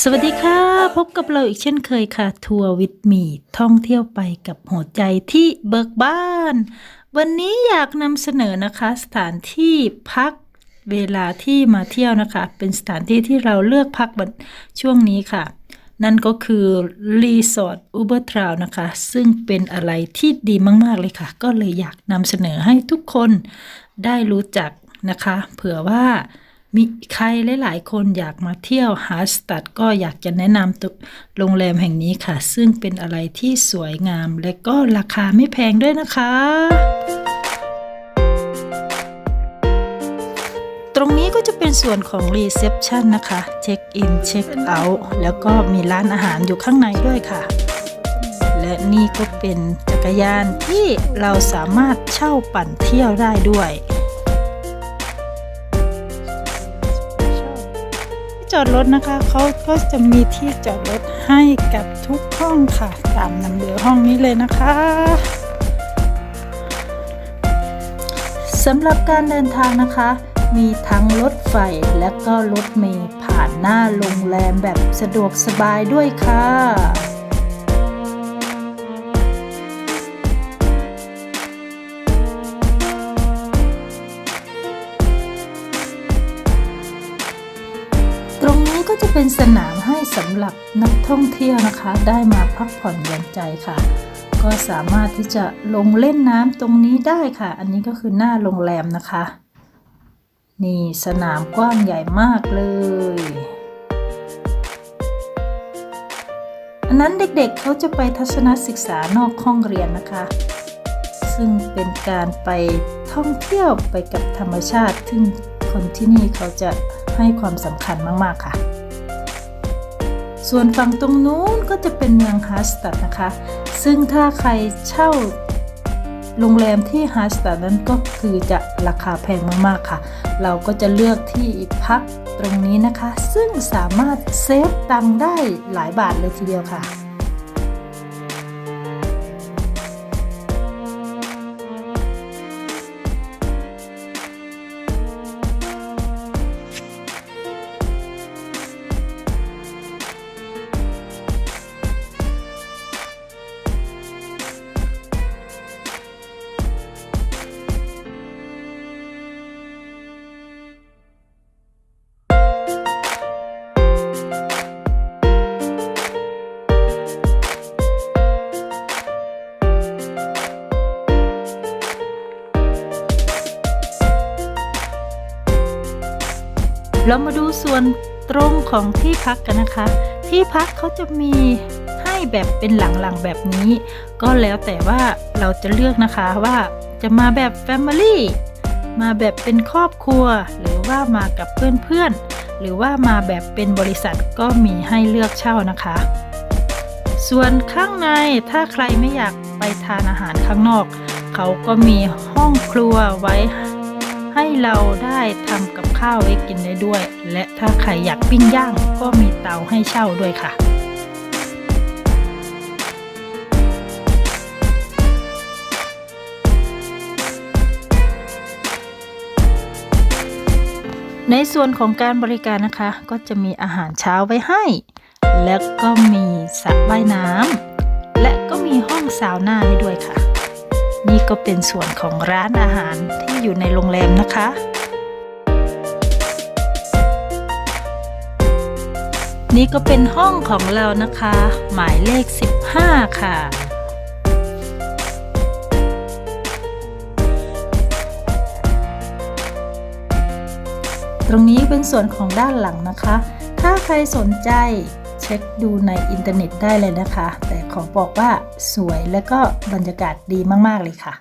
สวัสดีค่ะ พบกับเราอีกเช่นเคยค่ะ ทัวร์วิดมีท่องเที่ยวไปกับหัวใจที่เบิกบ้าน วันนี้อยากนำเสนอนะคะ สถานที่พักเวลาที่มาเที่ยวนะคะ เป็นสถานที่ที่เราเลือกพักช่วงนี้ค่ะ นั่นก็คือรีสอร์ทอูเบอร์ทราวนะคะ ซึ่งเป็นอะไรที่ดีมาก ๆ เลยค่ะ ก็เลยอยากนำเสนอให้ทุกคนได้รู้จักนะคะ เผื่อว่า มีใครหลาย ๆ คนอยากมาเที่ยวฮาสตัดก็อยากจะแนะนำตุโรงแรมแห่งนี้ค่ะ ซึ่งเป็นอะไรที่สวยงาม และก็ราคาไม่แพงด้วยนะคะ ตรงนี้ก็จะเป็นส่วนของรีเซพชันนะคะ เช็คอิน เช็คเอาท์แล้วก็มีร้านอาหารอยู่ข้างในด้วยค่ะ และนี่ก็เป็นจักรยานที่เราสามารถเช่าปั่นเที่ยวได้ด้วย จอดรถนะคะเขาก็จะมีที่จอดรถให้กับทุกห้องค่ะ ตามนำเบอร์ห้องนี้เลยนะคะสำหรับการเดินทางนะคะ มีทั้งรถไฟและก็รถเมล์ผ่านหน้าโรงแรมแบบสะดวกสบายด้วยค่ะ เป็นสนามให้สำหรับนักท่องเที่ยวนะคะ ได้มาพักผ่อนหย่อนใจค่ะ ก็สามารถที่จะลงเล่นน้ำตรงนี้ได้ค่ะ อันนี้ก็คือหน้าโรงแรมนะคะ นี่สนามกว้างใหญ่มากเลย อันนั้นเด็กๆเขาจะไปทัศนศึกษานอกห้องเรียนนะคะ ซึ่งเป็นการไปท่องเที่ยวไปกับธรรมชาติซึ่งคนที่นี่เขาจะให้ความสำคัญมาก ๆ ค่ะ ส่วนฝั่งตรงนู้นก็จะเป็นเมืองฮาสตัดนะคะ ซึ่งถ้าใครเช่าโรงแรมที่ฮาสตัดนั้นก็คือจะราคาแพงมากๆค่ะ เราก็จะเลือกที่พักตรงนี้นะคะ ซึ่งสามารถเซฟตังได้หลายบาทเลยทีเดียวค่ะ เรามาดูส่วนตรงของที่พักกันนะคะ ที่พักเขาจะมีให้แบบเป็นหลังๆแบบนี้ ก็แล้วแต่ว่าเราจะเลือกนะคะว่าจะมาแบบ Family มาแบบเป็นครอบครัว หรือว่ามากับเพื่อนๆ หรือว่ามาแบบเป็นบริษัทก็มีให้เลือกเช่านะคะ ส่วนข้างในถ้าใครไม่อยากไปทานอาหารข้างนอก เขาก็มีห้องครัวไว้ ให้เราได้ทำกับข้าวไว้กินได้ด้วย และถ้าใครอยากปิ้งย่างก็มีเตาให้เช่าด้วยค่ะในส่วนของการบริการนะคะก็จะมีอาหารเช้าไว้ให้ แล้วก็มีสระว่ายน้ำและก็มีห้องซาวน่าให้ด้วยค่ะ นี่ก็เป็นส่วนของร้านอาหารที่อยู่ในโรงแรมนะคะ นี่ก็เป็นห้องของเรานะคะ หมายเลข 15 ค่ะตรงนี้เป็นส่วนของด้านหลังนะคะ ถ้าใครสนใจ เช็คดูในอินเทอร์เน็ตได้เลยนะคะ แต่ขอบอกว่าสวยและก็บรรยากาศดีมาก ๆ เลยค่ะ